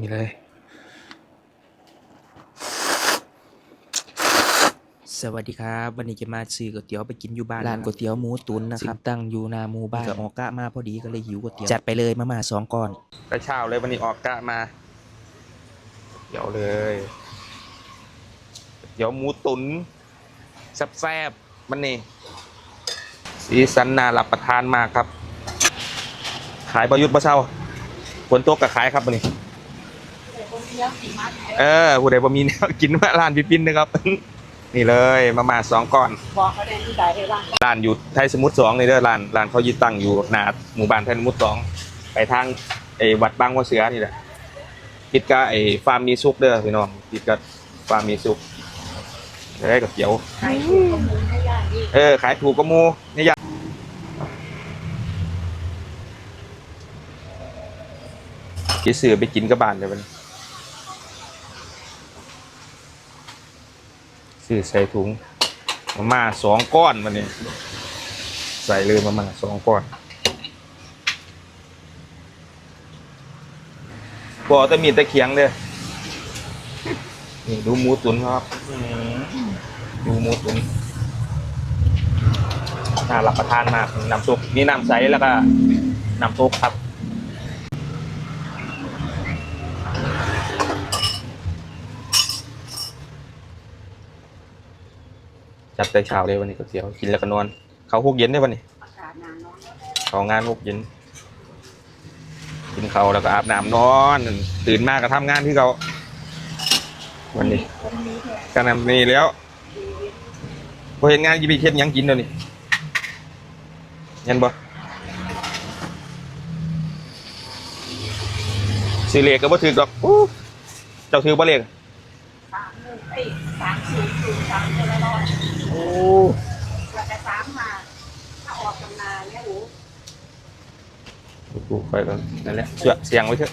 นี่เลย สวัสดีครับ วันนี้จะมาซื้อก๋วยเตี๋ยวไปกินอยู่บ้านร้านก๋วยเตี๋ยวหมูตุ๋นนะครับตั้งอยู่หนาหมู่บ้านก็ออกกะมาพอดีก็เลยหิวก๋วยเตี๋ยวจัดไปเลยมาม่าสองก้อนแต่เช้าเลยวันนี้ออกกะมา เดี๋ยวเลยเดี๋ยวหมูตุนแซ่บๆมันนี่สีสันน่ารับประทานมากครับ ขายประยุทธ์ประเช้าฝนตกกับขายครับวันนี้ เออผู้ใดบ่มีแนวกินมาร้านพี่ปิ้นนะครับ นี่เลยมาม่าสองก้อนบอกเขาได้ที่ใดให้บ้างร้านอยู่ไทยสมุทรสองนี่เด้อร้านร้านเขายึดตั้งอยู่หน้าหมู่บ้านไทยสมุทรสองไปทางไอ้วัดบางวัวเสือนี่แหละติดกับไอ้ฟาร์มมีซุกเด้อพี่น้องติดกับฟาร์มมีซุกได้กับเตี๋ยวใครถูกข้อมูลให้ยากดีเออขายถูกก็มูนี่อยากกี่สื่อไปกินกับบ้านเลยมัน ซื้อใส่ถุงมาม่าสองก้อนมันนี่ใส่เลยมาม่าสองก้อนบ่แต่มีแตะเคียงเด้อนี่ดูหมูตุ๋นครับดูหมูตุ๋นน่ารับประทานมากน้ำซุปมีน้ำใสแล้วก็น้ำซุปครับ จัดแต่เช้าเลยวันนี้ก๋วยเตี๋ยวกินแล้วก็นอน เขาหกเย็นได้วันนี้อากาศหนาวเนขางานหกเย็นกินเขาวแล้วก็อาบน้ำนอน ตื่นมากก็ทำงานที่เขาวันนี้คนนี้แท้กันนำนี่แล้วพอเห็นงานยีบีเฮ็ดหยังกินเดี๋ยวนี้ยันบ่ซื้อเลขก็บ่ถือดอกเจ้าถือบ่เลามหนึ่ง เอ้ยสามศูนย์ศูนย์สามคนละร้อยโอ้แล้วแต่สามมาถ้าออกกำนาเนี่ยโอ้กูไปก่อนนั่นแหละเชื่อเสียงไว้เถอะ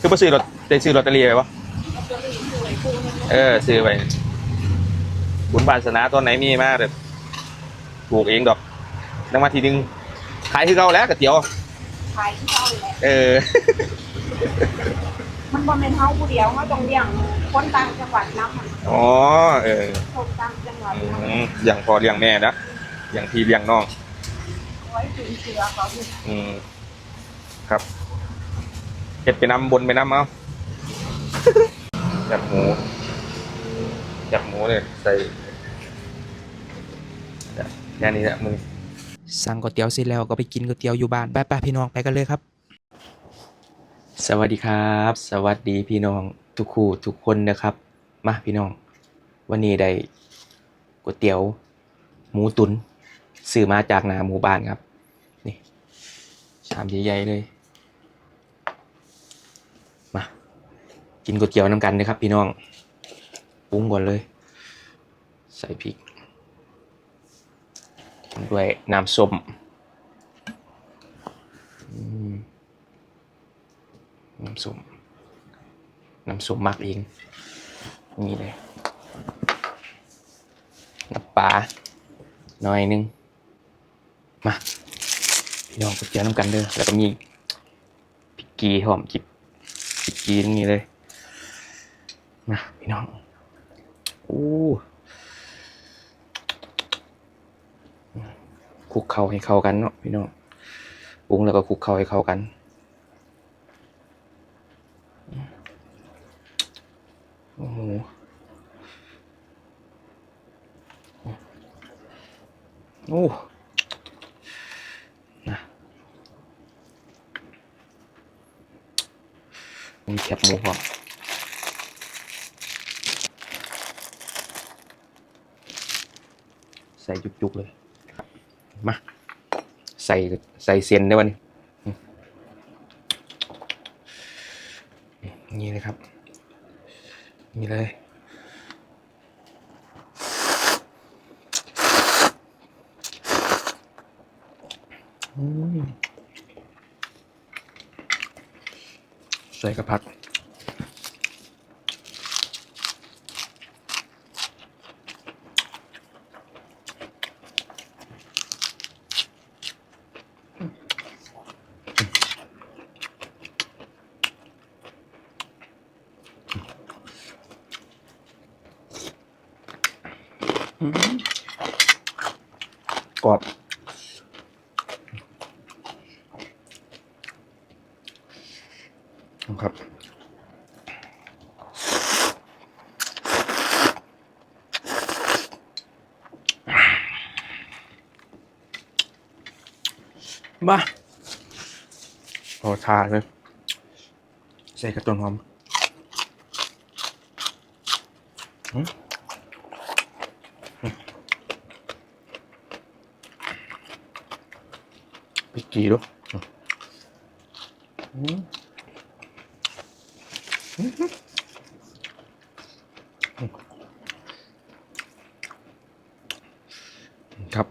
คือบ่ซื้อรถได้ซื้อลอตเตอรี่ไว้บ่ลอตเตอรี่สวยคู่นึงเออซื้อไว้บุญบานสนาตอนไหนมีมาเด้อถูกเองดอกรางวัลที่หนึ่งขายคือเก่าแล้วก๋วยเตี๋ยวขายที่เท่าเลยแหละเออ มันบ่เป็นเฮาผู้เดียวเขาต้องเลี้ยงคนต่างจังหวัดน้ำมันอ๋อเออคนต่างจังหวัดอืน้ำมอย่างพอเลี้ยงแม่นะอย่างพี่เลี้ยงน้องไว้ถึงเสือเขาอยู่อืม ครับเห็ดไปน้ำบนไปน้ำเอา จับหมู จับหมูเนี่ยใส่แค่นี้แหละมึง สั่งก๋วยเตี๋ยวเสร็จแล้วก็ไปกินก๋วยเตี๋ยวอยู่บ้านไปๆพี่น้องไปกันเลยครับ สวัสดีครับ สวัสดีพี่น้องทุกคู่ทุกคนนะครับ มาพี่น้อง วันนี้ได้ก๋วยเตี๋ยว หมูตุนซื้อมาจากหนาหมู่บ้านครับ นี่ชามใหญ่ๆเลย มา กินก๋วยเตี๋ยวน้ำกันนะครับ พี่น้องปรุงก่อนเลย ใส่พริก ด้วยน้ำส้มอืม น้ำส้มน้ำส้มหมักเองนี่เลยน้ำปลาหน่อยนึง มาพี่น้องก๋วยเตี๋ยวน้ำกันเด้อแล้วก็มีพริกกีหอมจิบพริกกีนี้เลยมาพี่น้องโอ้คุกเข้าให้เข้ากันเนาะพี่น้องปรุงแล้วก็คุกเข้าให้เข้ากัน โอ้โหโอ้นะมีแคบหมูพอใส่จุกๆเลย มา ใส่ใส่เซียนได้วันนี้อืมนี่เลยครับ นี่เลยอืมใส่กระพัด กรอบครับมาพอทานเลยใส่กระต้นหอมอืมอืม ไปจีดูอืมอืมอืมครับ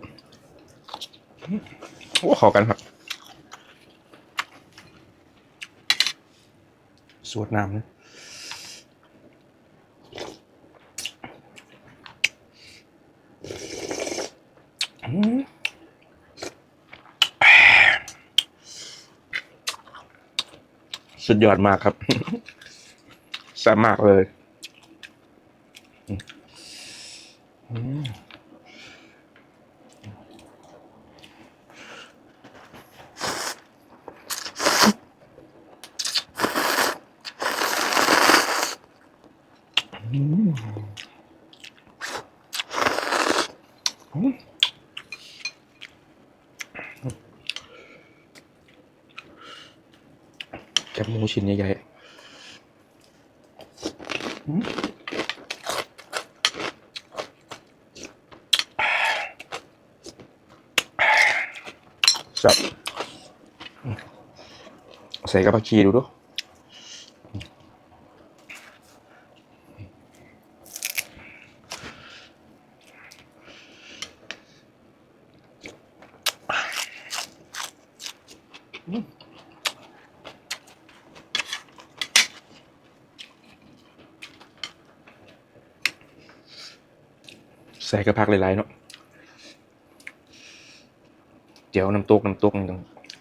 อืมโอ้ขอกันครับ สวดน้ำนะ สุดยอดมากครับแซ่บมากเลย อืม แกบหมูชิ้นใหญ่ๆอืมสับอืมใส่กับผักชีดูดู ใส่กระพักหลายๆเนาะเดี๋ยวน้ำตกน้ำตกต้อง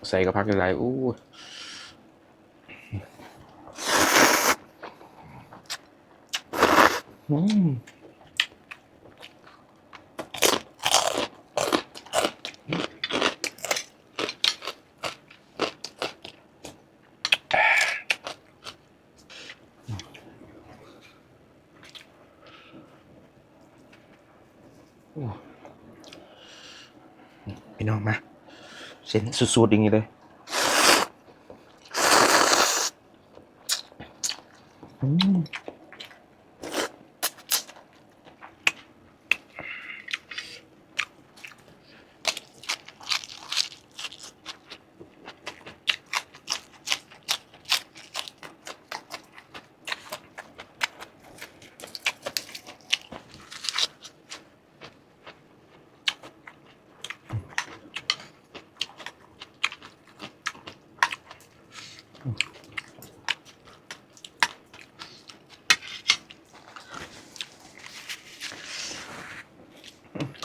ใส่กระพักหลายๆอู้อืม พี่น้องมาเส้นสุดๆอย่างนี้เลยอืม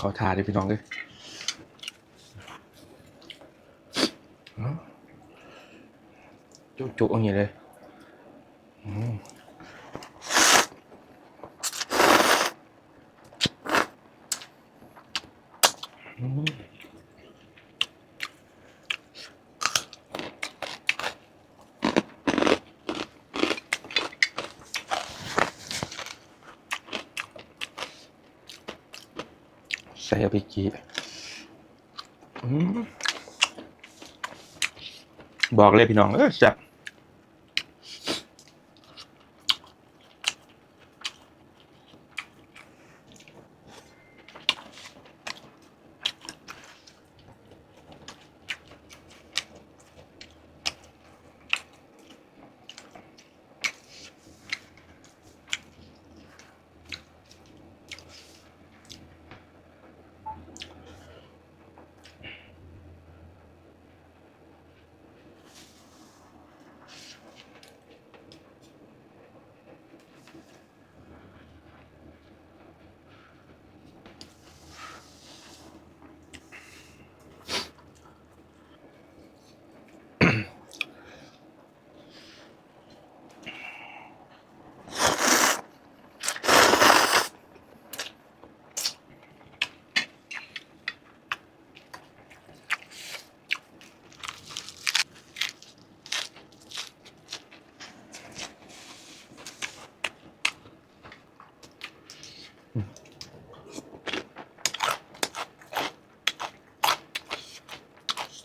อทาดิพี่น้องเลยจุกๆอย่างนี้เลย อืม ใส่เอาไปจีอืมบอกเลยพี่น้องเออจับ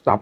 ซับ